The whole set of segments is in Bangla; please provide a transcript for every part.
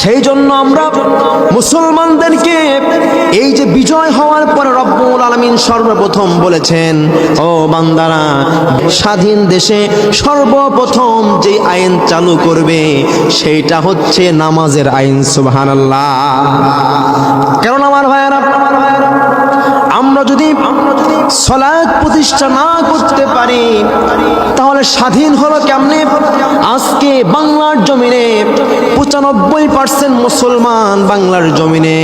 সেই জন্য আমরা মুসলমানদেরকে এই যে বিজয় হওয়ার পরে রব্বুল আলমিন সর্বপ্রথম বলেছেন, ও বান্দারা, স্বাধীন দেশে সর্বপ্রথম যে আইন চালু করবে, সেইটা হচ্ছে নামাজের আইন, সুবহানাল্লাহ। কারণ আমার ভাইয়েরা, আমরা যদি সলাদ প্রতিষ্ঠা না করতে পারি, তাহলে স্বাধীন হলো কেমনে? আজকে বাংলার জমিনে পঁচানব্বই পার্সেন্ট মুসলমান বাংলার জমিনে।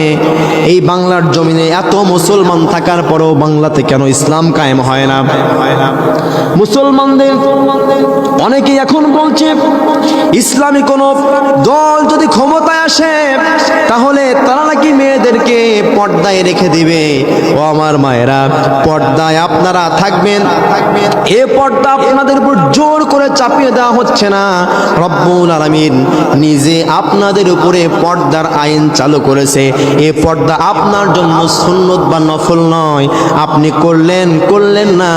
এই বাংলার জমিনে এত মুসলমান থাকার পরেও বাংলাতে কেন ইসলাম কায়েম হয় না? মুসলমানদের অনেকেই এখন বলছে, ইসলামী কোন দল যদি ক্ষমতায় আসে, তাহলে তারা নাকি মেয়েদেরকে পর্দায় রেখে দিবে। ও আমার মায়েরা, পর্দায় আপনারা থাকবেন। এ পর্দা আপনাদের উপর জোর করে চাপিয়ে দেওয়া হচ্ছে না। রব্বুল আলামিন নিজে আপনাদের উপরে পর্দার আইন চালু করেছে এ পর্দা আপনার জন্য সুন্নত বা নফল নয় আপনি করলেন করলেন না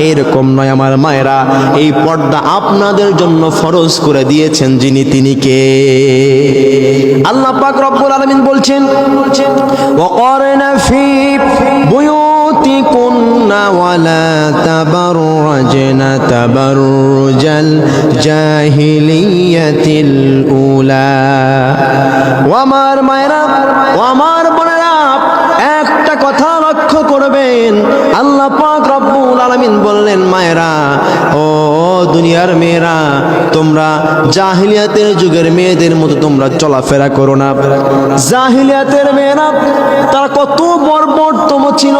এরকম নয় আমার মায়েরা এই পর্দা আপনাদের জন্য ফরজ করে দিয়েছেন যিনি তিনি কে আল্লাহ পাক রব্বুল আলামিন বলছেন ওয়াকারনা ফি بيوتكن ولا تبرجن تبرج الجاهلية الأولى. ومار ميرا আল্লাহ পাক রব্বুল আলামিন বললেন, মায়েরা, ও দুনিয়ার মেয়েরা, তোমরা জাহিলিয়াতের যুগের মেয়েদের মতো তোমরা চলাফেরা করো না। জাহিলিয়াতের মেয়েরা, তারা কত বর্বরতম ছিল,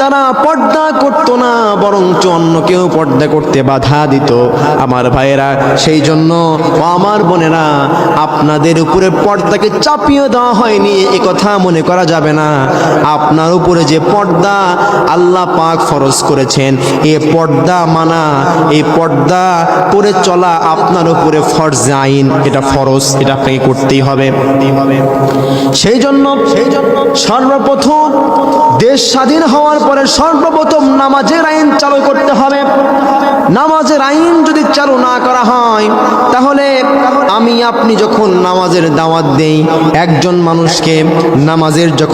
তারা পর্দা করতো না, বরঞ্চ অন্য কেউ পর্দা করতে বাধা দিত। আমার ভাইয়েরা, সেই জন্য আমার বোনেরা, আপনাদের উপরে পর্দাকে চাপিয়ে দেওয়া হয়নি, এ কথা মনে করা যাবে না। আপনার উপরে যে পর্দা আল্লাহ পাক ফরজ করেছেন। এ পর্দা মানা এই পর্দা করে চলা আপনার উপরে ফরজ আইন। এটা ফরজ, এটা আপনাকে করতেই হবে। সেই জন্য সেই জন্য সর্বপ্রথম দেশ স্বাধীন হওয়ার পরে সর্বপ্রথম নামাজের আইন চালু করতে হবে। নামাজের আইন যদি চালু না করা হয়, তাহলে আমি আপনি যখন নামাজের দাওয়াত দেই, একজন মানুষকে নামাজের যখন